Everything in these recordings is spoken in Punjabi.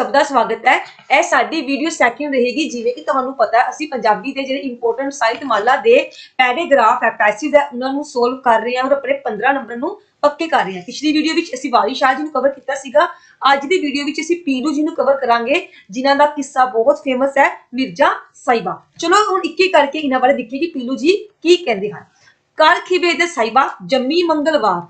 ਸਭ ਦਾ ਸਵਾਗਤ ਹੈ। ਇਹ ਸਾਡੀ ਵੀਡੀਓ ਸੈਕਿੰਡ ਰਹੇਗੀ, ਜਿਵੇਂ ਕਿ ਤੁਹਾਨੂੰ ਪਤਾ ਅਸੀਂ ਪੰਜਾਬੀ ਦੇ ਜਿਹੜੇ ਇੰਪੋਰਟੈਂਟ ਸਾਹਿਤ ਮਾਲਾ ਦੇ ਪੈਰਾਗ੍ਰਾਫ ਹੈ ਪੈਸਿਵ ਹੈ ਉਹਨਾਂ ਨੂੰ ਸੋਲਵ ਕਰ ਰਹੇ ਹਾਂ ਔਰ ਆਪਣੇ 15 ਨੰਬਰ ਨੂੰ ਪੱਕੇ ਕਰ ਰਹੇ ਹਾਂ। ਪਿਛਲੀ ਵੀਡੀਓ ਵਿੱਚ ਅਸੀਂ ਵਾਰੀ ਸ਼ਾਹ ਜੀ ਨੂੰ ਕਵਰ ਕੀਤਾ ਸੀਗਾ। ਅੱਜ ਦੀ ਵੀਡੀਓ ਵਿੱਚ ਅਸੀਂ ਪੀਲੂ ਜੀ ਨੂੰ ਕਵਰ ਕਰਾਂਗੇ, ਜਿਨ੍ਹਾਂ ਦਾ ਕਿੱਸਾ ਬਹੁਤ ਫੇਮਸ ਹੈ, ਮਿਰਜ਼ਾ ਸਾਈਬਾ। ਚਲੋ, ਹੁਣ ਇੱਕ ਇੱਕ ਕਰਕੇ ਇਹਨਾਂ ਬਾਰੇ ਦੇਖੀਏ ਕਿ ਪੀਲੂ ਜੀ ਕੀ ਕਹਿੰਦੇ ਹਨ। ਕਾਲ ਖਿਬੇ ਦੇ ਸਾਈਬਾ, ਜੰਮੀ ਮੰਗਲਵਾਰ।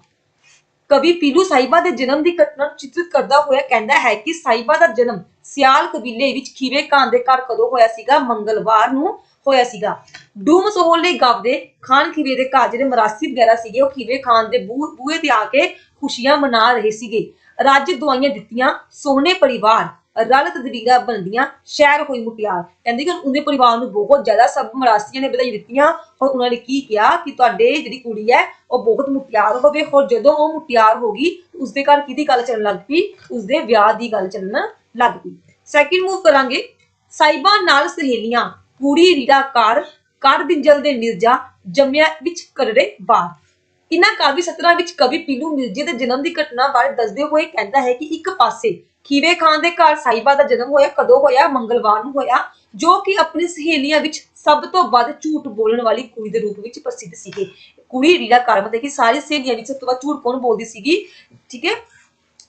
ਕਵੀ ਪੀਲੂ ਸਾਹਿਬਾ ਦੇ ਜਨਮ ਦੀ ਘਟਨਾ ਨੂੰ ਚਿਤਰਿਤ ਕਰਦਾ ਹੋਇਆ ਕਹਿੰਦਾ ਹੈ ਕਿ ਸਾਹਿਬਾ ਦਾ ਜਨਮ ਸਿਆਲ ਕਬੀਲੇ ਵਿੱਚ ਖੀਵੇ ਖਾਨ ਦੇ ਘਰ ਕਦੋਂ ਹੋਇਆ ਸੀਗਾ? ਮੰਗਲਵਾਰ ਨੂੰ ਹੋਇਆ ਸੀਗਾ। ਡੂਮ ਸੋਹਲੇ ਗਾਵਦੇ ਖਾਨ ਖੀਵੇ ਦੇ ਘਰ ਜਿਹੜੇ ਮਰਾਸੀ ਵਗੈਰਾ ਸੀਗੇ, ਉਹ ਖੀਵੇ ਖਾਨ ਦੇ ਬੂ- ਬੂਹੇ ਤੇ ਆ ਕੇ ਖੁਸ਼ੀਆਂ ਮਨਾ ਰਹੇ ਸੀਗੇ। ਰੱਜ ਦਵਾਈਆਂ ਦਿੱਤੀਆਂ ਸੋਹਣੇ ਪਰਿਵਾਰ। ਰਲ ਤਦਬੀਰਾਂ ਬਣਦੀਆਂ, ਸ਼ਹਿਰ ਹੋਈ ਮੁਟਿਆਰ। ਕਹਿੰਦੇ ਕਿ ਉਹਦੇ ਪਰਿਵਾਰ ਨੂੰ ਬਹੁਤ ਜ਼ਿਆਦਾ ਸਭ ਮਰਾਸੀਆਂ ਨੇ ਵਧਾਈ ਦਿੱਤੀਆਂ। ਔਰ ਉਹਨਾਂ ਨੇ ਕੀ ਕਿਹਾ ਕਿ ਤੁਹਾਡੇ ਜਿਹੜੀ ਕੁੜੀ ਹੈ, ਉਹ ਬਹੁਤ ਮੁਟਿਆਰ ਹੋਵੇ। ਹੋਰ ਜਦੋਂ ਉਹ ਮੁਟਿਆਰ ਹੋ ਗਈ, ਉਸਦੇ ਘਰ ਕਿਹਦੀ ਗੱਲ ਚੱਲਣ ਲੱਗ ਪਈ? ਉਸਦੇ ਵਿਆਹ ਦੀ ਗੱਲ ਚੱਲਣ ਲੱਗ ਪਈ। ਸੈਕਿੰਡ ਮੂਵ ਕਰਾਂਗੇ। ਸਾਈਬਾ ਨਾਲ ਸਹੇਲੀਆਂ। ਕੁੜੀ ਰੀੜਾ ਕਾਰ ਕਰ ਬਿੰਜਲ ਦੇ ਨਿਰਜਾ ਜੰਮਿਆ ਵਿੱਚ ਕਰੜੇ ਬਾਹਰ। ਇਹਨਾਂ ਕਾਵਿ ਸਤਰਾਂ ਵਿੱਚ ਕਵੀ ਪੀਲੂ ਮਿਰਜ਼ੇ ਦੇ ਜਨਮ ਦੀ ਘਟਨਾ ਬਾਰੇ ਦੱਸਦੇ ਹੋਏ ਕਹਿੰਦਾ ਹੈ ਕਿ ਇੱਕ ਪਾਸੇ ਖੀਵੇ ਖਾਨ ਦੇ ਘਰ ਸਾਈਬਾ ਦਾ ਜਨਮ ਹੋਇਆ, ਕਦੋਂ ਹੋਇਆ, ਮੰਗਲਵਾਰ ਨੂੰ ਹੋਇਆ, ਜੋ ਕਿ ਆਪਣੀ ਸਹੇਲੀਆਂ ਵਿੱਚ ਸਭ ਤੋਂ ਵੱਧ ਝੂਠ ਬੋਲਣ ਵਾਲੀ ਕੁੜੀ ਦੇ ਰੂਪ ਵਿੱਚ ਪ੍ਰਸਿੱਧ ਸੀਗੇ। ਕੁੜੀ ਰੀੜਾ ਕਾਰ ਮਤਲਬ ਕਿ ਸਾਰੀ ਸਹੇਲੀਆਂ ਵਿੱਚ ਸਭ ਤੋਂ ਵੱਧ ਝੂਠ ਕੌਣ ਬੋਲਦੀ ਸੀਗੀ? ਠੀਕ ਹੈ?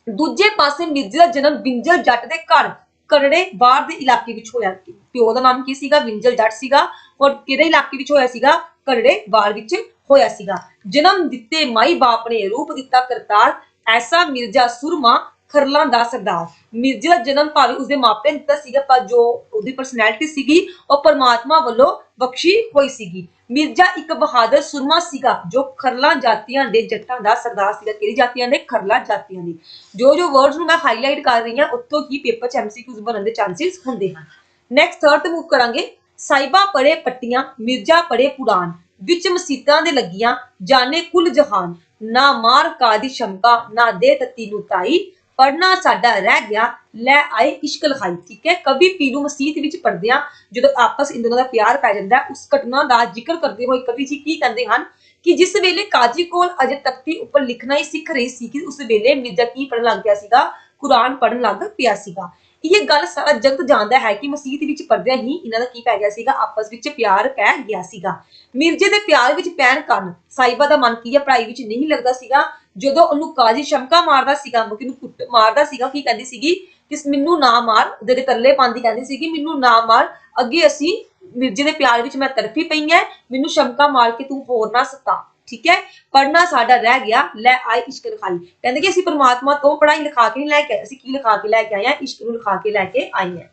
ਦੂਜੇ ਪਾਸੇ ਮਿਰਜ਼ੇ ਦਾ ਜਨਮ ਬਿੰਜਲ ਜੱਟ ਦੇ ਘਰ ਕਰੜੇ ਬਾਹਰ ਦੇ ਇਲਾਕੇ ਵਿੱਚ ਹੋਇਆ। ਪਿਓ ਦਾ ਨਾਮ ਕੀ ਸੀਗਾ? ਬਿੰਜਲ ਜੱਟ ਸੀਗਾ। ਔਰ ਕਿਹੜੇ ਇਲਾਕੇ ਵਿੱਚ ਹੋਇਆ ਸੀਗਾ? ਕਰੜੇ ਬਾਹਰ ਵਿੱਚ ਹੋਇਆ ਸੀਗਾ। ਜਨਮ ਦਿੱਤੇ ਮਾਈ ਬਾਪ ਨੇ ਰੂਪ ਦਿੱਤਾ ਕਰਤਾਰ। ਐਸਾ ਮਿਰਜ਼ਾ ਸੁਰਮਾ ਖਰਲਾਂ ਦਾ ਸਰਦਾਰ। ਮਿਰਜ਼ੇ ਦਾ ਜਨਮ ਭਾਵੇਂ ਉਸਦੇ ਮਾਪਿਆਂ ਨੇ ਦਿੱਤਾ ਸੀਗਾ, ਪਰ ਜੋ ਉਹਦੀ ਪਰਸਨੈਲਿਟੀ ਸੀਗੀ, ਉਹ ਪਰਮਾਤਮਾ ਵੱਲੋਂ ਬਖਸ਼ੀ ਹੋਈ ਸੀਗੀ। ਮਿਰਜ਼ਾ ਇੱਕ ਬਹਾਦਰ ਸੁਰਮਾ ਸੀਗਾ, ਜੋ ਖਰਲਾ ਜਾਤੀਆਂ ਦੇ ਜੱਟਾਂ ਦਾ ਸਰਦਾਰ ਸੀਗਾ। ਕਿਹੜੀ ਜਾਤੀਆਂ ਦੇ ਖਰਲਾ ਜਾਤੀਆਂ ਦੀ ਜੋ ਜੋ ਵਰਡਸ ਨੂੰ ਮੈਂ ਹਾਈਲਾਈਟ ਕਰ ਰਹੀ ਹਾਂ, ਉੱਥੋਂ ਹੀ ਪੇਪਰ 'ਚ ਐਮਸੀਕਿਊਜ਼ ਬਣਨ ਦੇ ਚਾਂਸਸ ਹੁੰਦੇ ਹਨ। ਨੈਕਸਟ ਥਰਡ ਤੇ ਮੂਵ ਕਰਾਂਗੇ। ਸਾਈਬਾ ਪੜੇ ਪੱਟੀਆਂ, ਮਿਰਜ਼ਾ ਪੜੇ ਕੁਰਾਨ ਵਿੱਚ ਮਸੀਤਾਂ ਦੇ ਲੱਗੀਆਂ ਜਾਣੇ ਕੁਲ ਜਹਾਨ। ਨਾ ਮਾਰ ਕਾਦੀ ਸ਼ੰਕਾ ਨਾ ਦੇ ਤਤੀ ਨੂੰ ਤਾਈ। ਪੜਨਾ ਸਾਡਾ ਰਹਿ ਗਿਆ ਲੈ ਆਏ ਇਸ਼ਕ ਲਖਾਈ ਠੀਕ ਹੈ ਕਵੀ ਪੀਲੂ ਮਸੀਤ ਵਿੱਚ ਪੜਦਿਆਂ ਜਦੋਂ ਆਪਸ ਇੰਦੋਨਾਂ ਦਾ ਪਿਆਰ ਪੈ ਜਾਂਦਾ ਹੈ, ਉਸ ਘਟਨਾ ਦਾ ਜ਼ਿਕਰ ਕਰਦੇ ਹੋਏ ਕਵੀ ਜੀ ਕੀ ਕਹਿੰਦੇ ਹਨ? ਕਿ ਜਿਸ ਵੇਲੇ ਕਾਜੀ ਕੋਲ ਅਜੇ ਤਖਤੀ ਉੱਪਰ ਲਿਖਣਾ ਹੀ ਸਿੱਖ ਰਹੀ ਸੀ ਕਿ ਉਸ ਵੇਲੇ ਮਿਰਜ਼ਾ ਕੀ ਪੜਨ ਲੱਗ ਗਿਆ ਸੀਗਾ? ਕੁਰਾਨ ਪੜਨ ਲੱਗ ਪਿਆ ਸੀਗਾ। ਇਹ ਗੱਲ ਸਾਰਾ ਜਗਤ ਜਾਣਦਾ ਹੈ ਕਿ ਮਸੀਤ ਵਿੱਚ ਪੜਦਿਆਂ ਹੀ ਇਹਨਾਂ ਦਾ ਕੀ ਪੈ ਗਿਆ ਸੀਗਾ? ਆਪਸ ਵਿੱਚ ਪਿਆਰ ਪੈ ਗਿਆ ਸੀਗਾ। ਮਿਰਜ਼ੇ ਦੇ ਪਿਆਰ ਵਿੱਚ ਪੈਣ ਕਾਰਨ ਸਾਈਬਾ ਦਾ ਮਨ ਕੀ ਹੈ ਪੜ੍ਹਾਈ ਵਿੱਚ ਨਹੀਂ ਲੱਗਦਾ ਸੀਗਾ। ਜਦੋਂ ਉਹਨੂੰ ਕਾਜੀ ਸ਼ਮਕਾ ਮਾਰਦਾ ਸੀਗਾ ਮੁਕੀ ਨੂੰ ਕੁੱਟ ਮਾਰਦਾ ਸੀਗਾ ਕੀ ਕਹਿੰਦੀ ਸੀਗੀ? ਕਿ ਮੈਨੂੰ ਨਾ ਮਾਰ, ਉਹਦੇ ਤੇ ਤਰਲੇ ਪਾਉਂਦੀ ਕਹਿੰਦੀ ਸੀਗੀ, ਮੈਨੂੰ ਨਾ ਮਾਰ, ਅੱਗੇ ਅਸੀਂ ਮਿਰਜ਼ੇ ਦੇ ਪਿਆਰ ਵਿੱਚ ਮੈਂ ਤੜਫੀ ਪਈ ਐ, ਮੈਨੂੰ ਸ਼ਮਕਾ ਮਾਰ ਕੇ ਤੂੰ ਹੋਰ ਨਾ ਸਤਾ। ਠੀਕ ਹੈ? ਪੜਨਾ ਸਾਡਾ ਰਹਿ ਗਿਆ, ਲੈ ਆਏ ਇਸ਼ਕ ਲਿਖਾਈ ਕਹਿੰਦੇ ਕਿ ਅਸੀਂ ਪਰਮਾਤਮਾ ਤੋਂ ਪੜਾਈ ਲਿਖਾ ਕੇ ਨਹੀਂ ਲੈ ਕੇ ਆਏ, ਅਸੀਂ ਕੀ ਲਿਖਾ ਕੇ ਲੈ ਕੇ ਆਏ ਆ? ਇਸ਼ਕ ਨੂੰ ਲਿਖਾ ਕੇ ਲੈ ਕੇ ਆਏ ਆ।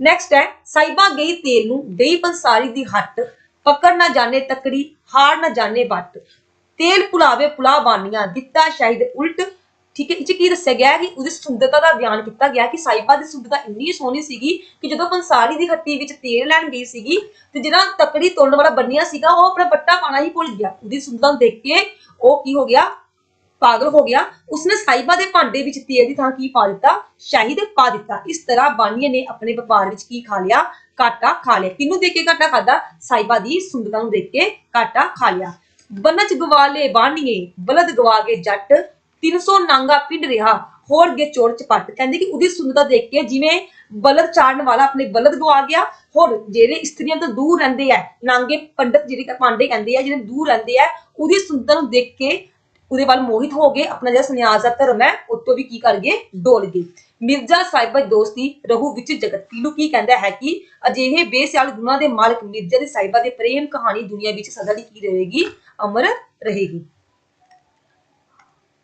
ਨੈਕਸਟ ਹੈ, ਸਾਈਬਾ ਗਈ ਤੇਲ ਨੂੰ ਗਈ ਪੰਸਾਰੀ ਦੀ ਹੱਟ, ਪਕੜ ਨਾ ਜਾਣੇ ਤਕੜੀ, ਹਾਰ ਨਾ ਜਾਣੇ ਵੱਟ। ਤੇਲ ਪੁਲਾਵੇ ਪੁਲਾ ਬਾਨੀਆਂ, ਦਿੱਤਾ ਸ਼ਾਇਦ ਉਲਟ ਠੀਕ ਹੈ, ਇਹ 'ਚ ਕੀ ਦੱਸਿਆ ਗਿਆ ਹੈ ਕਿ ਉਹਦੀ ਸੁੰਦਰਤਾ ਦਾ ਬਿਆਨ ਕੀਤਾ ਗਿਆ ਕਿ ਸਾਈਬਾ ਦੀ ਸੁੰਦਰਤਾ ਇੰਨੀ ਸੋਹਣੀ ਸੀਗੀ ਕਿ ਜਦੋਂ ਪੰਸਾਰੀ ਦੀ ਹੱਟੀ ਵਿੱਚ ਤੇਲ ਲੈਣ ਗਈ ਸੀਗੀ ਤੇ ਜਿਹੜਾ ਤਕੜੀ ਤੋੜਨ ਵਾਲਾ ਬੰਨਿਆ ਸੀਗਾ, ਉਹ ਆਪਣਾ ਬੱਟਾ ਪਾਣਾ ਹੀ ਭੁੱਲ ਗਿਆ। ਉਹਦੀ ਸੁੰਦਰਤਾ ਨੂੰ ਦੇਖ ਕੇ ਉਹ ਕੀ ਹੋ ਗਿਆ? ਪਾਗਲ ਹੋ ਗਿਆ। ਉਸਨੇ ਸਾਈਬਾ ਦੇ ਭਾਂਡੇ ਵਿੱਚ ਤੇਲ ਦੀ ਥਾਂ ਕੀ ਪਾ ਦਿੱਤਾ? ਸ਼ਾਹੀ ਦੇ ਪਾ ਦਿੱਤਾ। ਇਸ ਤਰ੍ਹਾਂ ਬਾਨੀਏ ਨੇ ਆਪਣੇ ਵਪਾਰ ਵਿੱਚ ਕੀ ਖਾ ਲਿਆ? ਘਾਟਾ ਖਾ ਲਿਆ। ਕਿਹਨੂੰ ਦੇਖ ਕੇ ਘਾਟਾ ਖਾਦਾ ਸਾਈਬਾ ਦੀ ਸੁੰਦਰਤਾ ਨੂੰ ਦੇਖ ਕੇ ਘਾਟਾ ਖਾ ਲਿਆ। ਬਨਚ ਗਵਾਲੇ ਬਾਨੀਏ, ਬਲਦ ਗਵਾ ਕੇ ਜੱਟ 300 ਨਾਂਗਾ ਪਿੰਡ ਰਿਹਾ, ਹੋਰ ਗੇ ਚੋਰ ਚਪੱਟ ਕਹਿੰਦੇ ਕਿ ਉਹਦੀ ਸੁੰਦਰਤਾ ਦੇਖ ਕੇ ਜਿਵੇਂ ਬਲਦ ਚਾੜਨ ਵਾਲਾ ਆਪਣੇ ਬਲਦ ਗਵਾ ਗਿਆ, ਹੋਰ ਜਿਹੜੇ ਇਸਤਰੀਆਂ ਤੋਂ ਦੂਰ ਰਹਿੰਦੇ ਆ, ਨਾਂਗੇ ਪੰਡਤ ਜਿਹੜੇ ਪਾਂਡੇ ਕਹਿੰਦੇ ਆ ਜਿਹੜੇ ਦੂਰ ਰਹਿੰਦੇ ਆ, ਉਹਦੀ ਸੁੰਦਰਤਾ ਨੂੰ ਦੇਖ ਕੇ ਉਹਦੇ ਵੱਲ ਮੋਹਿਤ ਹੋ ਗਏ, ਆਪਣਾ ਜਿਹੜਾ ਸੰਨਿਆਸ ਦਾ ਧਰਮ ਹੈ, ਉਤੋਂ ਵੀ ਕੀ ਕਰ ਗਏ, ਡੋਲ ਗਏ। ਮਿਰਜ਼ਾ ਸਾਹਿਬਾ ਦੀ ਦੋਸਤੀ ਰਹੂ ਵਿੱਚ ਜਗਤ। ਪੀਲੂ ਕੀ ਕਹਿੰਦਾ ਹੈ ਕਿ ਅਜਿਹੇ ਬੇਸਿਆਲ ਗੁਣਾਂ ਦੇ ਮਾਲਕ ਮਿਰਜ਼ਾ ਦੇ ਸਾਹਿਬਾ ਦੇ ਪ੍ਰੇਮ ਕਹਾਣੀ ਦੁਨੀਆ ਵਿੱਚ ਸਦਾ ਲਈ ਕੀ ਰਹੇਗੀ? ਅਮਰ ਰਹੇਗੀ।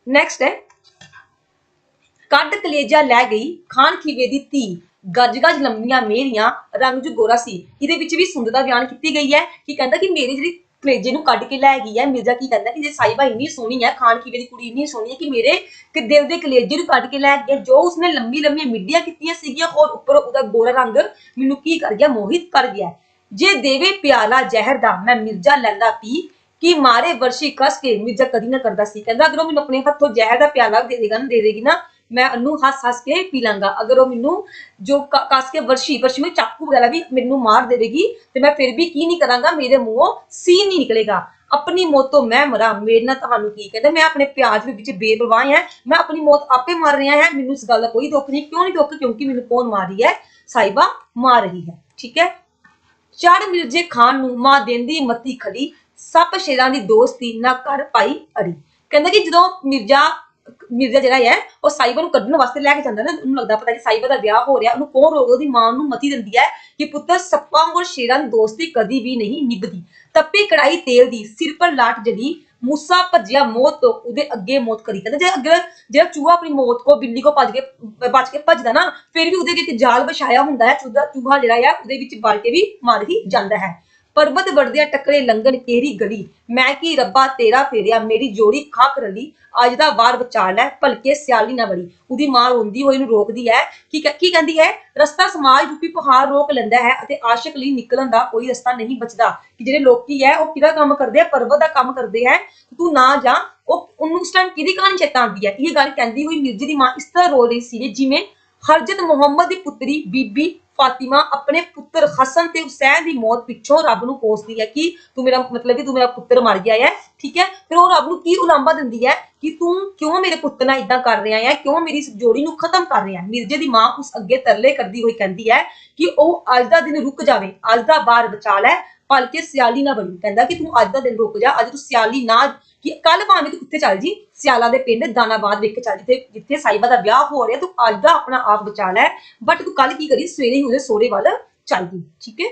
ਨੈਕਸਟ ਹੈ। ਕੱਢ ਕਲੇਜਾ ਲੈ ਗਈ ਖਾਨ ਖੀਵੇ ਦੀ ਧੀ। ਗੱਜ ਗੱਜ ਲੰਮੀਆਂ ਮੇਰੀਆਂ, ਰੰਗ ਜੋ ਗੋਰਾ ਸੀ। ਇਹਦੇ ਵਿੱਚ ਵੀ ਸੁੰਦਰਤਾ ਬਿਆਨ ਕੀਤੀ ਗਈ ਹੈ ਕਿ ਕਹਿੰਦਾ ਕਿ ਮੇਰੀ ਜਿਹੜੀ ਕਲੇਜੇ ਨੂੰ ਕੱਢ ਕੇ ਲੈ ਗਈ ਹੈ, ਮਿਰਜ਼ਾ ਕੀ ਕਹਿੰਦਾ ਕਿ ਜੇ ਸਾਈਬਾ ਇੰਨੀ ਸੋਹਣੀ ਹੈ, ਖਾਨ ਖੀਵੇ ਦੀ ਕੁੜੀ ਇੰਨੀ ਸੋਹਣੀ ਹੈ ਕਿ ਮੇਰੇ ਕਿ ਦਿਲ ਦੇ ਕਲੇਜੇ ਨੂੰ ਕੱਢ ਕੇ ਲੈ ਗਿਆ ਜੋ ਉਸਨੇ ਲੰਮੀ ਲੰਮੀਆਂ ਮਿੱਡੀਆਂ ਕੀਤੀਆਂ ਸੀਗੀਆਂ ਔਰ ਉੱਪਰ ਉਹਦਾ ਗੋਰਾ ਰੰਗ ਮੈਨੂੰ ਕੀ ਕਰ ਗਿਆ, ਮੋਹਿਤ ਕਰ ਗਿਆ। ਜੇ ਦੇਵੇ ਪਿਆਲਾ ਜ਼ਹਿਰ ਦਾ, ਮੈਂ ਮਿਰਜ਼ਾ ਲੈਂਦਾ ਪੀ। ਕਿ ਮਾਰੇ ਵਰਸ਼ੀ ਕਸ ਕੇ ਮਿਰਜ਼ਾ ਕਦੀ ਨਾ ਕਰਦਾ ਸੀ। ਕਹਿੰਦਾ, ਅਗਰ ਉਹ ਮੈਨੂੰ ਆਪਣੇ ਹੱਥੋਂ ਜ਼ਹਿਰ ਦਾ ਪਿਆਲਾ ਦੇ ਦੇਗਾ ਨਾ ਦੇ ਦੇਗੀ ਨਾ, ਮੈਂ ਉਹਨੂੰ ਹੱਸ ਹੱਸ ਕੇ ਪੀ ਲਾਂਗਾ। ਅਗਰ ਉਹ ਮੈਨੂੰ ਜੋ ਕ- ਕੇ ਵਰਸ਼ੀ ਵਰਸ਼ੀ ਵਿੱਚ ਚਾਕੂ ਵਗੈਰਾ ਵੀ ਮੈਨੂੰ ਮਾਰ ਦੇਵੇਗੀ ਤੇ ਮੈਂ ਫਿਰ ਵੀ ਕੀ ਨਹੀਂ ਕਰਾਂਗਾ, ਮੇਰੇ ਮੂੰਹੋਂ ਸੀ ਨਹੀਂ ਨਿਕਲੇਗਾ। ਆਪਣੀ ਮੌਤ ਤੋਂ ਮੈਂ ਮਰਾਂ, ਮੇਰੇ ਨਾਲ ਤੁਹਾਨੂੰ ਕੀ ਕਹਿੰਦਾ, ਮੈਂ ਆਪਣੇ ਪਿਆਜ ਦੇ ਵਿੱਚ ਬੇਪਰਵਾਹ ਹਾਂ, ਮੈਂ ਆਪਣੀ ਮੌਤ ਆਪੇ ਮਾਰ ਰਿਹਾ ਹਾਂ, ਮੈਨੂੰ ਇਸ ਗੱਲ ਦਾ ਕੋਈ ਦੁੱਖ ਨਹੀਂ। ਕਿਉਂ ਨਹੀਂ ਦੁੱਖ? ਕਿਉਂਕਿ ਮੈਨੂੰ ਕੌਣ ਮਾਰ ਰਹੀ ਹੈ? ਸਾਈਬਾ ਮਾਰ ਰਹੀ ਹੈ। ਠੀਕ ਹੈ? ਚੜ ਮਿਰਜੇ ਖਾਨ ਨੂੰ ਮਾਂ ਦੇਂਦੀ ਮੱਤੀ ਖੜੀ। ਸੱਪ ਸ਼ੇਰਾਂ ਦੀ ਦੋਸਤੀ ਨਾ ਕਰ ਪਾਈ ਅੜੀ। ਕਹਿੰਦਾ ਕਿ ਜਦੋਂ ਮਿਰਜ਼ਾ ਮਿਰਜ਼ਾ ਜਿਹੜਾ ਹੈ, ਉਹ ਸਾਈਬਾ ਨੂੰ ਕੱਢਣ ਵਾਸਤੇ ਲੈ ਕੇ ਜਾਂਦਾ ਨਾ, ਉਹਨੂੰ ਲੱਗਦਾ ਪਤਾ ਕਿ ਸਾਈਬਾ ਦਾ ਵਿਆਹ ਹੋ ਰਿਹਾ, ਉਹਨੂੰ ਕੌਣ ਰੋਕਦਾ ਉਹਦੀ ਮਾਂ ਨੂੰ ਮਤੀ ਦਿੰਦੀ ਹੈ ਕਿ ਪੁੱਤਰ ਸੱਪਾਂ ਔਰ ਸ਼ੇਰਾਂ ਦੀ ਦੋਸਤੀ ਕਦੀ ਵੀ ਨਹੀਂ ਨਿਭਦੀ। ਤੱਪੀ ਕੜਾਈ ਤੇਲ ਦੀ, ਸਿਰ ਪਰ ਲਾਟ ਜਲੀ, ਮੂਸਾ ਭੱਜਿਆ ਮੌਤ ਤੋਂ ਉਹਦੇ ਅੱਗੇ ਮੌਤ ਕਰੀ। ਕਹਿੰਦਾ ਜੇ ਅੱਗੇ ਜਿਹੜਾ ਚੂਹਾ ਆਪਣੀ ਮੌਤ ਕੋ ਬਿੱਲੀ ਕੋ ਭੱਜ ਕੇ ਭੱਜ ਕੇ ਭੱਜਦਾ ਨਾ, ਫਿਰ ਵੀ ਉਹਦੇ ਅੱਗੇ ਜਾਲ ਵਿਛਾਇਆ ਹੁੰਦਾ ਹੈ, ਚੂਹਾ ਜਿਹੜਾ ਹੈ ਉਹਦੇ ਵਿੱਚ ਵੜ ਕੇ ਵੀ ਮਰ ਹੀ ਜਾਂਦਾ ਹੈ। ਪਰਬਤ ਵੜਦਿਆ ਟੱਕਰੇ ਲੰਗਣ ਕਿਹੜੀ ਗਲੀ। ਮੈਂ ਕੀ ਰੱਬਾ ਤੇਰਾ ਫੇਰਿਆ, ਮੇਰੀ ਜੋੜੀ ਖਾਕ ਰਲੀ। ਅੱਜ ਦਾ ਵਾਰ ਬਚਾ ਲੈ ਭਲਕੇ ਸਿਆਲੀ ਨਾ ਬੜੀ ਉਹਦੀ ਮਾਂ ਰੋਂਦੀ ਹੋਈ ਨੂੰ ਰੋਕਦੀ ਹੈ। ਕੀ ਕੀ ਕਹਿੰਦੀ ਹੈ? ਰਸਤਾ ਸਮਾਜ ਰੂਪੀ ਪਹਾੜ ਰੋਕ ਲੈਂਦਾ ਹੈ ਅਤੇ ਆਸ਼ਿਕ ਲਈ ਨਿਕਲਣ ਦਾ ਕੋਈ ਰਸਤਾ ਨਹੀਂ ਬਚਦਾ। ਕਿ ਜਿਹੜੇ ਲੋਕੀ ਹੈ, ਉਹ ਕਿਹਦਾ ਕੰਮ ਕਰਦੇ ਆ? ਪਰਬਤ ਦਾ ਕੰਮ ਕਰਦੇ ਹੈ। ਤੂੰ ਨਾ ਜਾ। ਉਹ, ਉਹਨੂੰ ਉਸ ਟਾਈਮ ਕਿਹਦੀ ਕਹਾਣੀ ਚੇਤਾ ਆਉਂਦੀ ਹੈ? ਇਹ ਗੱਲ ਕਹਿੰਦੀ ਹੋਈ ਮਿਰਜ਼ੇ ਦੀ ਮਾਂ ਇਸ ਤਰ੍ਹਾਂ ਰੋ ਰਹੀ ਸੀ ਜਿਵੇਂ ਹਰਜਤ ਮੁਹੰਮਦ ਦੀ ਪੁੱਤਰੀ ਬੀਬੀ ਫਾਤਿਮਾ ਆਪਣੇ ਪੁੱਤਰ ਹਸਨ ਤੇ ਹੁਸੈਨ ਦੀ ਮੌਤ ਪਿੱਛੋਂ ਰੱਬ ਨੂੰ ਕੋਸਦੀ ਹੈ ਕਿ ਤੂੰ ਮੇਰਾ ਮਤਲਬ ਕਿ ਤੂੰ ਮੇਰਾ ਪੁੱਤਰ ਮਰ ਗਿਆ ਹੈ ਠੀਕ ਹੈ ਫਿਰ ਉਹ ਰੱਬ ਨੂੰ ਕੀ ਉਲਾਂਭਾ ਦਿੰਦੀ ਹੈ ਕਿ ਤੂੰ ਕਿਉਂ ਮੇਰੇ ਪੁੱਤ ਨਾਲ ਇਦਾਂ ਕਰ ਰਿਹਾ ਹੈ ਕਿਉਂ ਮੇਰੀ ਇਸ ਜੋੜੀ ਨੂੰ ਖਤਮ ਕਰ ਰਿਹਾ ਹੈ ਮਿਰਜ਼ੇ ਦੀ ਮਾਂ ਉਸ ਅੱਗੇ ਤਰਲੇ ਕਰਦੀ ਹੋਈ ਕਹਿੰਦੀ ਹੈ ਕਿ ਉਹ ਅੱਜ ਦਾ ਦਿਨ ਰੁਕ ਜਾਵੇ ਅੱਜ ਦਾ ਬਾਰ ਬਚਾ ਲੈ ਭਲਕੇ ਸਿਆਲੀ ਨਾ ਬਣੀ। ਕਹਿੰਦਾ ਕਿ ਤੂੰ ਅੱਜ ਦਾ ਦਿਨ ਰੁਕ ਜਾ, ਅੱਜ ਤੂੰ ਸਿਆਲੀ ਨਾ ਕਿ ਕੱਲ ਭਾਵੇਂ ਤੂੰ ਕਿੱਥੇ ਚੱਲ ਜੀ, ਸਿਆਲਾ ਦੇ ਪਿੰਡ ਦਾਨਾਬਾਦ ਵੇਖ ਚੱਲ, ਜਿੱਥੇ ਜਿੱਥੇ ਸਾਈਬਾ ਦਾ ਵਿਆਹ ਹੋ ਰਿਹਾ, ਤੂੰ ਅੱਜ ਦਾ ਆਪਣਾ ਆਪ ਬਚਾ ਲੈ। ਬਟ ਤੂੰ ਕੱਲ ਕੀ ਕਰੀ? ਸਵੇਰੇ ਹੀ ਉਹਦੇ ਸੋਹਰੇ ਵੱਲ ਚੱਲ ਗਈ ਠੀਕ ਹੈ?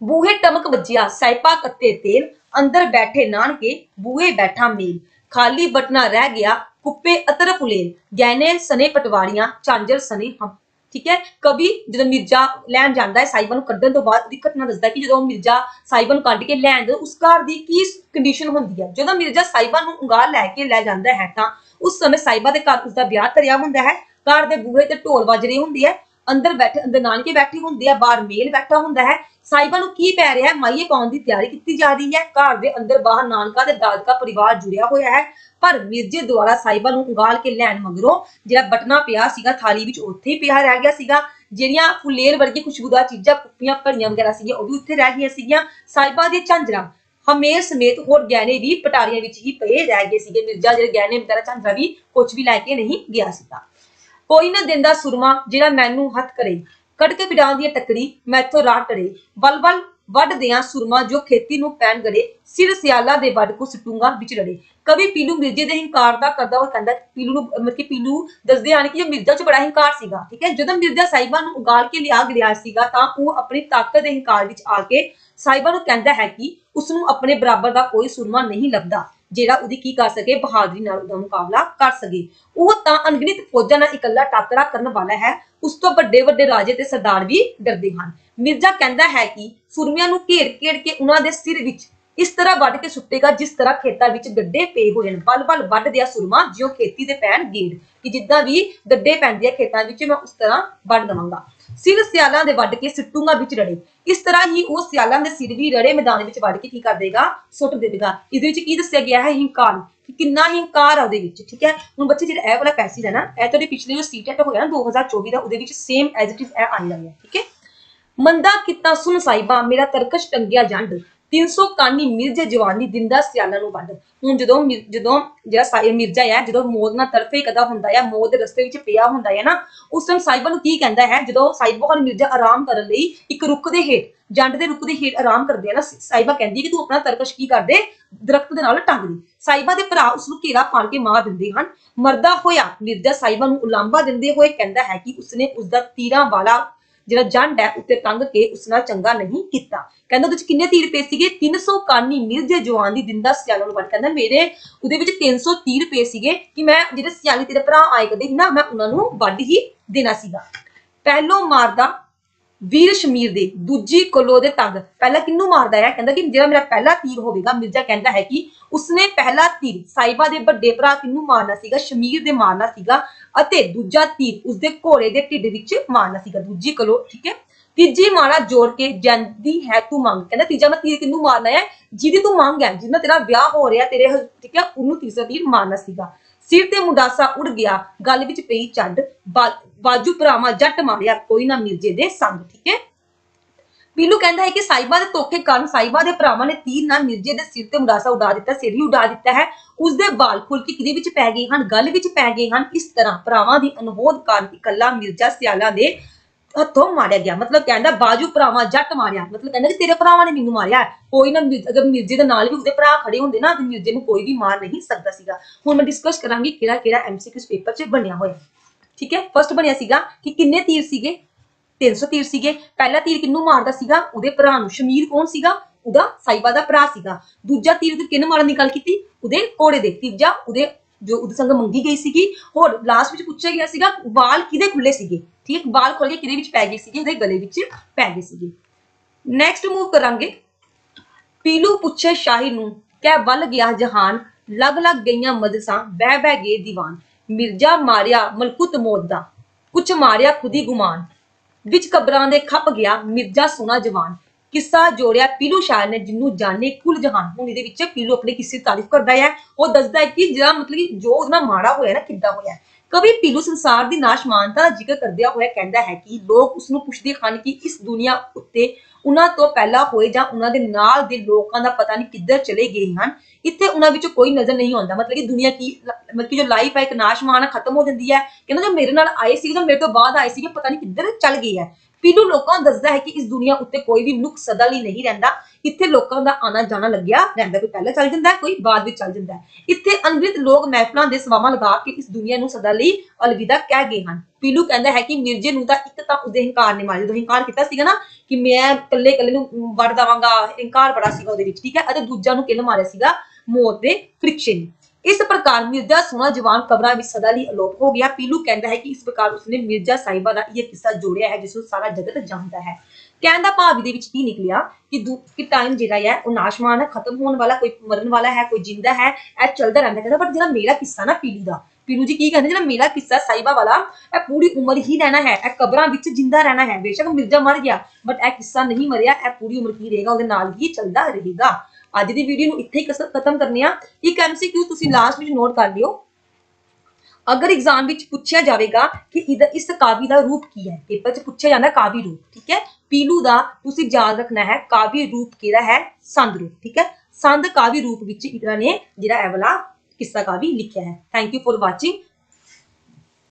ਬੂਹੇ ਟਮਕ ਵੱਜਿਆ, ਸਾਈਪਾ ਕੱਤੇ ਤੇਲ, ਅੰਦਰ ਬੈਠੇ ਨਾਨਕੇ ਬੂਹੇ ਬੈਠਾ ਮੇਲ। ਖਾਲੀ ਬਟਨਾ ਰਹਿ ਗਿਆ ਕੁੱਪੇ ਅਤਰ ਫੁਲੇਲ ਗਹਿਣੇ ਸਨੇ ਪਟਵਾਰੀਆਂ ਚਾਂਜਰ ਸਨੇ ਹਮ ਠੀਕ ਹੈ? ਕਵੀ ਜਦੋਂ ਮਿਰਜ਼ਾ ਲੈਣ ਜਾਂਦਾ ਹੈ ਸਾਈਬਾ ਨੂੰ ਕੱਢਣ ਤੋਂ ਬਾਅਦ ਦੀ ਘਟਨਾ ਦੱਸਦਾ ਹੈ ਕਿ ਜਦੋਂ ਮਿਰਜ਼ਾ ਸਾਈਬਾ ਨੂੰ ਕੱਢ ਕੇ ਲੈਣ ਜਾਂਦਾ, ਉਸ ਘਰ ਦੀ ਕੀ ਕੰਡੀਸ਼ਨ ਹੁੰਦੀ ਹੈ? ਜਦੋਂ ਮਿਰਜ਼ਾ ਸਾਈਬਾ ਨੂੰ ਉਂਗਾਲ ਲੈ ਕੇ ਲੈ ਜਾਂਦਾ ਹੈ ਤਾਂ ਉਸ ਸਮੇਂ ਸਾਈਬਾ ਦੇ ਘਰ ਉਸ ਦਾ ਵਿਆਹ ਕਰਿਆ ਹੁੰਦਾ ਹੈ। ਘਰ ਦੇ ਬੂਹੇ ਤੇ ਢੋਲ ਵੱਜ ਰਹੀ ਹੁੰਦੀ ਹੈ। ਅੰਦਰ ਬੈਠੇ, ਅੰਦਰ ਨਾਨਕੇ ਬੈਠੇ ਹੁੰਦੇ ਆ, ਬਾਹਰ ਮੇਲ ਬੈਠਾ ਹੁੰਦਾ ਹੈ। ਸਾਈਬਾ ਨੂੰ ਕੀ ਪੈ ਰਿਹਾ ਹੈ? ਮਾਈਏ ਪਾਉਣ ਦੀ ਤਿਆਰੀ ਕੀਤੀ ਜਾ ਰਹੀ ਹੈ। ਘਰ ਦੇ ਅੰਦਰ ਬਾਹਰ ਨਾਨਕਾ ਤੇ ਦਾਦਕਾ ਪਰਿਵਾਰ ਜੁੜਿਆ ਹੋਇਆ ਹੈ। ਪਰ ਮਿਰਜ਼ੇ ਦੁਆਰਾ ਸਾਈਬਾ ਨੂੰ ਉਗਾਲ ਕੇ ਲੈਣ ਮਗਰੋਂ ਜਿਹੜਾ ਬਟਨਾ ਪਿਆ ਸੀਗਾ, ਥਾਲੀ ਵਿੱਚ ਉੱਥੇ ਹੀ ਪਿਆ ਰਹਿ ਗਿਆ ਸੀਗਾ। ਜਿਹੜੀਆਂ ਫੁਲੇਰ ਵਰਗੀ ਖੁਸ਼ਬੂਦਾਰ ਚੀਜ਼ਾਂ, ਕੁੱਪੀਆਂ ਭਰੀਆਂ ਵਗੈਰਾ ਸੀਗੀਆਂ, ਉਹ ਵੀ ਉੱਥੇ ਰਹਿ ਗਈਆਂ ਸੀਗੀਆਂ। ਸਾਈਬਾ ਦੇ ਝਾਂਜਰਾਂ ਹਮੇਰ ਸਮੇਤ ਹੋਰ ਗਹਿਣੇ ਵੀ ਪਟਾਰੀਆਂ ਵਿੱਚ ਹੀ ਪਏ ਰਹਿ ਗਏ ਸੀਗੇ। ਮਿਰਜ਼ਾ ਜਿਹੜੇ ਗਹਿਣੇ ਵਗੈਰਾ ਝਾਂਜਰਾਂ ਵੀ ਕੁਝ ਵੀ ਲੈ ਕੇ ਨਹੀਂ ਗਿਆ ਸੀਗਾ। ਕੋਈ ਨਾ ਦਿੰਦਾ ਸੁਰਮਾ ਜਿਹੜਾ ਮੈਨੂੰ ਹੱਥ ਕਰੇ। ਕੜਕੇ ਪਿਡਾਂ ਦੀ ਟੱਕਰੀ ਮੈਥੋਂ ਰਾਹ ਟਰੇ ਵਲ ਵੱਢ ਦਿਆਂ ਸੁਰਮਾ ਜੋ ਖੇਤੀ ਨੂੰ ਪੈਣ ਗੜੇ, ਸਿਰ ਸਿਆਲਾ ਦੇ ਵੱਢ ਕੋ ਸਟੂੰਗਾ ਵਿੱਚ ਰੜੇ। ਕਵੀ ਪੀਲੂ ਮਿਰਜ਼ੇ ਦੇ ਹੰਕਾਰ ਦਾ ਕਰਦਾ ਉਹ ਕਹਿੰਦਾ ਪੀਲੂ ਨੂੰ, ਮਤਲਬ ਕਿ ਪੀਲੂ ਦੱਸਦੇ ਹਨ ਕਿ ਜੋ ਮਿਰਜ਼ਾ ਚ ਬੜਾ ਹੰਕਾਰ ਸੀਗਾ, ਠੀਕ ਹੈ? ਜਦੋਂ ਮਿਰਜ਼ਾ ਸਾਹਿਬਾਂ ਨੂੰ ਉਗਾਲ ਕੇ ਲਿਆ ਗਿਆ ਸੀਗਾ, ਤਾਂ ਉਹ ਆਪਣੀ ਤਾਕਤ ਦੇ ਹੰਕਾਰ ਵਿੱਚ ਆ ਕੇ ਸਾਹਿਬਾਂ ਨੂੰ ਕਹਿੰਦਾ ਹੈ ਕਿ ਉਸ ਨੂੰ ਆਪਣੇ ਬਰਾਬਰ ਦਾ ਕੋਈ ਸੁਰਮਾ ਨਹੀਂ ਲੱਭਦਾ। ਜਿਹੜਾ ਉਹਦੀ ਕੀ ਕਰ ਸਕੇ, ਬਹਾਦਰੀ ਨਾਲ ਉਹਦਾ ਮੁਕਾਬਲਾ ਕਰ ਸਕੇ। ਉਹ ਤਾਂ ਅਣਗਿਣਤ ਫੌਜਾਂ ਨਾਲ ਇਕੱਲਾ ਟਾਕਰਾ ਕਰਨ ਵਾਲਾ ਹੈ। ਉਸ ਤੋਂ ਵੱਡੇ ਵੱਡੇ ਰਾਜੇ ਤੇ ਸਰਦਾਰ ਵੀ ਡਰਦੇ ਹਨ। ਮਿਰਜ਼ਾ ਕਹਿੰਦਾ ਹੈ ਕਿ ਸੁਰਮਿਆਂ ਨੂੰ ਘੇਰ ਘੇਰ ਕੇ ਉਹਨਾਂ ਦੇ ਸਿਰ ਵਿੱਚ ਇਸ ਤਰ੍ਹਾਂ ਵੱਢ ਕੇ ਸੁੱਟੇਗਾ, ਜਿਸ ਤਰ੍ਹਾਂ ਖੇਤਾਂ ਵਿੱਚ ਗੱਡੇ ਪਏ ਹੋਏ ਹਨ। ਬਲ ਬਲ ਵੱਢ ਦਿਆ ਸੁਰਮਾ, ਜਿਉਂ ਖੇਤੀ ਦੇ ਪੈਣ ਗੇੜ, ਕਿ ਜਿੱਦਾਂ ਵੀ ਗੱਡੇ ਪੈਂਦੇ ਆ ਖੇਤਾਂ ਵਿੱਚ, ਮੈਂ ਉਸ ਤਰ੍ਹਾਂ ਵੱਢ ਦਵਾਂਗਾ। ਸਿਰ ਸਿਆਲਾਂ ਦੇ ਵੱਢ ਕੇ ਸਿੱਟੂਗਾ ਵਿੱਚ ਰੜੇ। ਇਸ ਤਰ੍ਹਾਂ ਹੀ ਉਹ ਸਿਆਲਾਂ ਦੇ ਸਿਰ ਵੀ ਰੜੇ ਮੈਦਾਨ ਵਿੱਚ ਵੱਢ ਕੇ ਕੀ ਕਰ ਦੇਗਾ? ਸੁੱਟ ਦੇਵੇਗਾ। ਇਹਦੇ ਵਿੱਚ ਕੀ ਦੱਸਿਆ ਗਿਆ ਹੈ? ਹਿੰਕਾਰ, ਕਿ ਕਿੰਨਾ ਹਿੰਕਾਰ ਆ ਉਹਦੇ ਵਿੱਚ, ਠੀਕ ਹੈ? ਹੁਣ ਬੱਚੇ, ਜਿਹੜਾ ਇਹ ਵਾਲਾ ਪੈਸੇਜ ਹੈ ਨਾ, ਇਹ ਤੁਹਾਡੇ ਪਿਛਲੇ ਜੋ ਸੀਟੈਟ ਹੋਇਆ ਨਾ 2024 ਦਾ, ਉਹਦੇ ਵਿੱਚ ਸੇਮ ਐਜ਼ ਇਟ ਇਹ ਆਈ ਹੈ, ਠੀਕ ਹੈ? ਮੰਦਾ ਕੀਤਾ ਸੁਨ ਸਾਈਬਾ, ਮੇਰਾ ਤਰਕਸ਼ ਟੰਗਿਆ ਜੰਡ। 300 ਕਾਨੀ ਮਿਰਜ਼ੇ ਜਵਾਨੀ ਦਿੰਦਾ ਸਿਆਲਾਂ ਨੂੰ ਵੱਢ ਹੁਣ ਜਦੋਂ ਮਿਰ- ਜਦੋਂ ਜਿਹੜਾ ਸਾਈ ਮਿਰਜ਼ਾ ਹੈ ਜਦੋਂ ਮੌਤ ਨਾਲ ਤਰਫੇ ਕਦਾ ਹੁੰਦਾ ਹੈ ਮੌਤ ਦੇ ਰਸਤੇ ਵਿੱਚ ਪਿਆ ਹੁੰਦਾ ਹੈ ਨਾ, ਉਸ ਟਾਈਮ ਸਾਈਬਾ ਨੂੰ ਕੀ ਕਹਿੰਦਾ ਹੈ? ਜਦੋਂ ਸਾਈਬਾ ਔਰ ਮਿਰਜ਼ਾ ਆਰਾਮ ਕਰਨ ਲਈ ਇੱਕ ਰੁੱਖ ਦੇ ਹੇਠ, ਜੰਡ ਦੇ ਰੁੱਖ ਦੇ ਹੇਠ ਆਰਾਮ ਕਰਦੇ ਆ ਨਾ ਸਾਈਬਾ ਕਹਿੰਦੀ ਹੈ ਕਿ ਤੂੰ ਆਪਣਾ ਤਰਕਸ਼ ਕੀ ਕਰਦੇ? ਦਰਖਤ ਦੇ ਨਾਲ ਟੰਗ ਦੇ। ਸਾਈਬਾ ਦੇ ਭਰਾ ਉਸ ਨੂੰ ਘੇਰਾ ਪਾੜ ਕੇ ਮਾਰ ਦਿੰਦੇ ਹਨ। ਮਰਦਾ ਹੋਇਆ ਮਿਰਜ਼ਾ ਸਾਈਬਾ ਨੂੰ ਉਲਾਂਭਾ ਦਿੰਦੇ ਹੋਏ ਕਹਿੰਦਾ ਹੈ ਕਿ ਉਸਨੇ ਉਸ ਦਾ ਤੀਰਾਂ ਵਾਲਾ ਜਿਹੜਾ ਜੰਡ ਹੈ, ਉੱਤੇ ਤੰਗ ਕੇ ਉਸ ਨਾਲ ਚੰਗਾ ਨਹੀਂ ਕੀਤਾ। ਕਹਿੰਦਾ ਉਹਦੇ ਵਿੱਚ ਕਿੰਨੇ ਤੀਰ ਪਏ ਸੀਗੇ? 300 ਕਾਨੀ ਮਿਰਜ਼ੇ ਜਵਾਨ ਦੀ ਦਿੰਦਾ ਸਿਆਲਾਂ ਨੂੰ ਵੱਢ ਕਹਿੰਦਾ ਮੇਰੇ ਉਹਦੇ ਵਿੱਚ 300 ਤੀਰ ਪਏ ਸੀਗੇ ਕਿ ਮੈਂ ਜਿਹੜੇ ਸਿਆਲੀ ਤੇਰੇ ਭਰਾ ਆਏ ਕਦੇ ਸੀ ਨਾ, ਮੈਂ ਉਹਨਾਂ ਨੂੰ ਵੱਢ ਹੀ ਦੇਣਾ ਸੀਗਾ। ਪਹਿਲੋਂ ਮਾਰਦਾ ਵੀਰ ਸ਼ਮੀਰ ਦੇ ਦੂਜੀ ਕੋਲੋ ਦੇ ਤੰਗ। ਪਹਿਲਾਂ ਕਿੰਨੂੰ ਮਾਰਦਾ ਹੈ ਕਹਿੰਦਾ ਕਿ ਜਿਹੜਾ ਮੇਰਾ ਪਹਿਲਾ ਤੀਰ ਹੋਵੇਗਾ, ਮਿਰਜ਼ਾ ਕਹਿੰਦਾ ਹੈ ਕਿ ਉਸਨੇ ਪਹਿਲਾ ਤੀਰ, ਸਾਈਬਾ ਦੇ ਵੱਡੇ ਭਰਾ ਕਿੰਨੂੰ ਮਾਰਨਾ ਸੀਗਾ? ਸ਼ਮੀਰ ਦੇ ਮਾਰਨਾ ਸੀਗਾ ਅਤੇ ਦੂਜਾ ਤੀਰ ਉਸਦੇ ਘੋੜੇ ਦੇ ਢਿੱਡ ਵਿੱਚ ਮਾਰਨਾ ਸੀਗਾ। ਦੂਜੀ ਕੋਲੋ, ਠੀਕ ਹੈ? ਤੀਜੀ ਮਾਰਾ ਜੋੜ ਕੇ ਜਾਂਦੀ ਹੈ ਤੂੰ ਮੰਗ। ਕਹਿੰਦਾ ਤੀਜਾ ਮੈਂ ਤੀਰ ਕਿੰਨੂੰ ਮਾਰਨਾ ਹੈ? ਜਿਹਦੀ ਤੂੰ ਮੰਗ ਹੈ ਜਿਹਨਾਂ ਤੇਰਾ ਵਿਆਹ ਹੋ ਰਿਹਾ, ਤੇਰੇ ਠੀਕ ਹੈ? ਉਹਨੂੰ ਤੀਸਰਾ ਤੀਰ ਮਾਰਨਾ ਸੀਗਾ। ਸਿਰ ਤੇ ਮੁੰਡਾਸਾ ਉੜ ਗਿਆ, ਗੱਲ ਵਿੱਚ ਪਈ ਚੱਡ ਬਾਜੂ ਭਰਾਵਾਂ ਜੱਟ ਮਾਰਿਆ, ਕੋਈ ਨਾ ਮਿਰਜੇ ਦੇ ਸੰਗ, ਠੀਕ ਹੈ? ਪੀਲੂ ਕਹਿੰਦਾ ਹੈ ਕਿ ਸਾਈਬਾ ਦੇ ਧੋਖੇ ਕਾਰਨ ਸਾਈਬਾ ਦੇ ਭਰਾਵਾਂ ਨੇ ਤੀਰ ਨਾਲ ਮਿਰਜ਼ੇ ਦੇ ਸਿਰ ਤੇ ਮੁਰਾਸਾ ਉਡਾ ਦਿੱਤਾ, ਸਿਰ ਹੀ ਉਡਾ ਦਿੱਤਾ ਹੈ। ਉਸ ਦੇ ਵਾਲ ਖੁੱਲ ਕੇ ਕਿਹਦੇ ਵਿੱਚ ਪੈ ਗਏ ਹਨ? ਗੱਲ ਵਿੱਚ ਪੈ ਗਏ ਹਨ। ਇਸ ਤਰ੍ਹਾਂ ਭਰਾਵਾਂ ਦੀ ਅਨਹੋਦ ਕਾਰਨ ਇਕੱਲਾ ਮਿਰਜ਼ਾ ਸਿਆਲਾਂ ਦੇ ਹੱਥੋਂ ਮਾਰਿਆ ਗਿਆ। ਮਤਲਬ ਕਹਿੰਦਾ ਬਾਜੂ ਭਰਾਵਾਂ ਜੱਟ ਮਾਰਿਆ। ਮਤਲਬ ਕਹਿੰਦਾ ਕਿ ਤੇਰੇ ਭਰਾਵਾਂ ਨੇ ਮੈਨੂੰ ਮਾਰਿਆ। ਕੋਈ ਨਾ ਮਿਰ- ਅਗਰ ਮਿਰਜ਼ੇ ਦੇ ਨਾਲ ਵੀ ਉਹਦੇ ਭਰਾ ਖੜੇ ਹੁੰਦੇ ਨਾ, ਤੇ ਮਿਰਜ਼ੇ ਨੂੰ ਕੋਈ ਵੀ ਮਾਰ ਨਹੀਂ ਸਕਦਾ ਸੀਗਾ। ਹੁਣ ਮੈਂ ਡਿਸਕਸ ਕਰਾਂਗੀ ਕਿਹੜਾ ਕਿਹੜਾ ਐਮਸੀਕਿਊ ਪੇਪਰ 'ਚ ਬਣਿਆ ਹੋਇਆ। ਠੀਕ ਹੈ? ਫਸਟ ਬਣਿਆ ਸੀਗਾ ਕਿ ਕਿੰਨੇ ਤੀਰ ਸੀਗੇ? 300 ਤੀਰ ਸੀਗੇ। ਪਹਿਲਾ ਤੀਰ ਕਿਹਨੂੰ ਮਾਰਦਾ ਸੀਗਾ? ਉਹਦੇ ਭਰਾ ਨੂੰ। ਸ਼ਮੀਰ ਕੌਣ ਸੀਗਾ? ਉਹਦਾ ਸਾਈਬਾ ਦਾ ਭਰਾ ਸੀਗਾ। ਦੂਜਾ ਤੀਰ ਤੇ ਕਿੰਨ ਮਾਰਨ ਦੀ ਗੱਲ ਕੀਤੀ? ਉਹਦੇ ਘੋੜੇ ਦੇ। ਤੀਜਾ ਉਹਦੇ ਜੋ ਉਹਦੇ ਸੰਗ ਮੰਗੀ ਗਈ ਸੀਗੀ, ਹੋਰ ਲਾਸਟ ਵਿੱਚ ਪੁੱਛਿਆ ਗਿਆ ਸੀਗਾ, ਵਾਲ ਕਿਹਦੇ ਖੁੱਲੇ ਸੀਗੇ? ਠੀਕ ਹੈ ਵਾਲ ਖੁੱਲ ਕੇ ਕਿਹਦੇ ਵਿੱਚ ਪੈ ਗਏ ਸੀਗੇ? ਉਹਦੇ ਗਲੇ ਵਿੱਚ ਪੈ ਗਏ ਸੀਗੇ। ਨੈਕਸਟ ਮੂਵ ਕਰਾਂਗੇ। ਪੀਲੂ ਪੁੱਛੇ ਸ਼ਾਹੀ ਨੂੰ ਕਹਿ ਵੱਲ ਗਿਆ ਜਹਾਨ, ਲਗ ਲਗ ਗਈਆਂ ਮਦਸਾਂ, ਬਹਿ ਬਹਿ ਗਏ ਦੀਵਾਨ। ਮਿਰਜ਼ਾ ਮਾਰਿਆ ਮਲਕੁਤ ਮੌਤ ਦਾ, ਕੁਛ ਮਾਰਿਆ ਖੁਦੀ ਗੁਮਾਨ। ਵਿੱਚ ਕਬਰਾਂ ਦੇ ਖੱਪ ਗਿਆ ਮਿਰਜ਼ਾ ਸੋਨਾ ਜਵਾਨ। ਕਿੱਸਾ ਜੋੜਿਆ ਪੀਲੂ ਸ਼ਾਇਰ ਨੇ ਜਿਹਨੂੰ ਜਾਣੇ ਕੁਲ ਜਹਾਨ ਹੁਣ ਇਹਦੇ ਵਿੱਚ ਪੀਲੂ ਆਪਣੇ ਕਿਸੇ ਤਾਰੀਫ ਕਰਦਾ ਹੈ। ਉਹ ਦੱਸਦਾ ਹੈ ਕਿ ਜਿਹੜਾ ਮਤਲਬ ਕਿ ਜੋ ਉਹਦੇ ਮਾੜਾ ਹੋਇਆ ਨਾ ਕਿੱਦਾਂ ਹੋਇਆ। ਕਵੀ ਪੀਲੂ ਸੰਸਾਰ ਦੀ ਨਾਸ਼ਮਾਨਤਾ ਦਾ ਜ਼ਿਕਰ ਕਰਦਿਆਂ ਹੋਇਆ ਕਹਿੰਦਾ ਹੈ ਕਿ ਲੋਕ ਉਸ ਨੂੰ ਪੁੱਛਦੇ ਹਨ ਕਿ ਇਸ ਦੁਨੀਆ ਉੱਤੇ ਉਹਨਾਂ ਤੋਂ ਪਹਿਲਾਂ ਹੋਏ ਜਾਂ ਉਹਨਾਂ ਦੇ ਨਾਲ ਦੇ ਲੋਕਾਂ ਦਾ ਪਤਾ ਨਹੀਂ ਕਿੱਧਰ ਚਲੇ ਗਏ ਹਨ। ਇੱਥੇ ਉਹਨਾਂ ਵਿੱਚ ਕੋਈ ਨਜ਼ਰ ਨਹੀਂ ਆਉਂਦਾ। ਮਤਲਬ ਕਿ ਦੁਨੀਆ ਕੀ ਮਤਲਬ ਕਿ ਜੋ ਲਾਈਫ ਹੈ ਇੱਕ ਨਾਸ਼ਮਾਨ ਹੈ, ਖਤਮ ਹੋ ਜਾਂਦੀ ਹੈ। ਕਹਿੰਦਾ ਜੋ ਮੇਰੇ ਨਾਲ ਆਏ ਸੀ ਜਾਂ ਮੇਰੇ ਤੋਂ ਬਾਅਦ ਆਏ ਸੀਗੇ ਪਤਾ ਨਹੀਂ ਕਿੱਧਰ ਚੱਲ ਗਏ ਹੈ। ਪੀਲੂ ਲੋਕਾਂ ਨੂੰ ਦੱਸਦਾ ਹੈ ਕਿ ਇਸ ਦੁਨੀਆ ਉੱਤੇ ਕੋਈ ਵੀ ਮਨੁੱਖ ਸਦਾ ਲਈ ਨਹੀਂ ਰਹਿੰਦਾ? ਇੱਥੇ ਲੋਕਾਂ ਦਾ ਆਣਾ ਜਾਣਾ ਲੱਗਿਆ ਰਹਿੰਦਾ, ਕੋਈ ਪਹਿਲਾਂ ਚੱਲ ਜਾਂਦਾ ਹੈ ਕੋਈ ਬਾਅਦ ਵਿੱਚ ਚੱਲ ਜਾਂਦਾ। ਹੈ ਇੱਥੇ ਅਣਗਿਣਤ ਲੋਕ ਮਹਿਫਲਾਂ ਦੇ ਸਵਾਵਾਂ ਲਗਾ ਕੇ ਇਸ ਦੁਨੀਆ ਨੂੰ ਸਦਾ ਲਈ ਅਲਵਿਦਾ ਕਹਿ ਗਏ ਹਨ। ਪੀਲੂ ਕਹਿੰਦਾ ਹੈ ਕਿ ਮਿਰਜ਼ੇ ਨੂੰ ਤਾਂ ਇੱਕ ਤਾਂ ਉਹਦੇ ਹੰਕਾਰ ਨੇ ਮਾਰਿਆ। ਜਦੋਂ ਹੰਕਾਰ ਕੀਤਾ ਸੀਗਾ ਨਾ ਕਿ ਮੈਂ ਇਕੱਲੇ ਇਕੱਲੇ ਨੂੰ ਵੜ ਦਵਾਂਗਾ, ਹੰਕਾਰ ਬੜਾ ਸੀਗਾ ਉਹਦੇ ਵਿੱਚ, ਠੀਕ ਹੈ? ਅਤੇ ਦੂਜਾ ਨੂੰ ਕਿਹਨੇ ਮਾਰਿਆ ਸੀਗਾ? ਮੌਤ ਦੇ ਫ੍ਰਿਕਸ਼ਨ ਇਸ ਪ੍ਰਕਾਰ ਮਿਰਜ਼ਾ ਸੋਨਾ ਜਵਾਨ ਕਬਰਾਂ ਵਿੱਚ ਸਦਾ ਲਈ ਅਲੋਪ ਹੋ ਗਿਆ। ਪੀਲੂ ਕਹਿੰਦਾ ਹੈ ਕਿ ਇਸ ਪ੍ਰਕਾਰ ਉਸਨੇ ਮਿਰਜ਼ਾ ਸਾਹਿਬਾ ਦਾ ਇਹ ਕਿੱਸਾ ਜੋੜਿਆ ਹੈ, ਜਿਸ ਨੂੰ ਸਾਰਾ ਜਗਤ ਜਾਣਦਾ ਹੈ। ਕਹਿਣ ਦਾ ਭਾਵ ਇਹਦੇ ਵਿੱਚ ਕੀ ਨਿਕਲਿਆ ਕਿ ਦੂ, ਕਿ ਟਾਈਮ ਜਿਹੜਾ ਹੈ ਉਹ ਨਾਸ਼ਮਾਨ ਹੈ ਖਤਮ ਹੋਣ ਵਾਲਾ, ਕੋਈ ਮਰਨ ਵਾਲਾ ਹੈ, ਕੋਈ ਜਿੰਦਾ ਹੈ, ਇਹ ਚੱਲਦਾ ਰਹਿੰਦਾ ਕਹਿੰਦਾ, ਪਰ ਜਿਹੜਾ ਮੇਰਾ ਕਿੱਸਾ ਨਾ ਪੀਲੂ ਦਾ ਪੀਲੂ ਜੀ ਕੀ ਕਹਿੰਦੇ, ਜਿਹੜਾ ਮੇਰਾ ਕਿੱਸਾ ਸਾਹਿਬਾ ਵਾਲਾ, ਇਹ ਪੂਰੀ ਉਮਰ ਹੀ ਰਹਿਣਾ ਹੈ, ਇਹ ਕਬਰਾਂ ਵਿੱਚ ਜਿੰਦਾ ਰਹਿਣਾ ਹੈ। ਬੇਸ਼ੱਕ ਮਿਰਜ਼ਾ ਮਰ ਗਿਆ ਬਟ ਇਹ ਕਿੱਸਾ ਨਹੀਂ ਮਰਿਆ, ਇਹ ਪੂਰੀ ਉਮਰ ਕੀ ਰਹੇਗਾ, ਉਹਦੇ ਨਾਲ ਹੀ ਚੱਲਦਾ ਰਹੇਗਾ। ਅੱਜ ਦੀ ਵੀਡੀਓ ਨੂੰ ਇੱਥੇ ਹੀ ਖਤਮ ਕਰਨੇ ਆ ਇੱਕ ਐਮਸੀਕਿਊ ਤੁਸੀਂ ਲਾਸਟ ਵਿੱਚ ਨੋਟ ਕਰ ਲਿਓ। ਅਗਰ ਐਗਜ਼ਾਮ ਵਿੱਚ ਪੁੱਛਿਆ ਜਾਵੇਗਾ ਕਿ ਇਹਦਾ, ਇਸ ਕਾਵੀ ਦਾ ਰੂਪ ਕੀ ਹੈ ਪੇਪਰ 'ਚ ਪੁੱਛਿਆ ਜਾਂਦਾ ਕਾਵੀ ਰੂਪ, ਠੀਕ ਹੈ? ਪੀਲੂ ਦਾ ਤੁਸੀਂ ਯਾਦ ਰੱਖਣਾ ਹੈ, ਕਾਵੀ ਰੂਪ ਕਿਹੜਾ ਹੈ? ਸੰਦ ਰੂਪ, ਠੀਕ ਹੈ? ਸੰਦ ਕਾਵੀ ਰੂਪ ਵਿੱਚ ਇਹਨਾਂ ਨੇ ਜਿਹੜਾ ਇਹ ਵਾਲਾ ਕਿੱਸਾ ਕਾਵੀ ਲਿਖਿਆ ਹੈ। Thank you for watching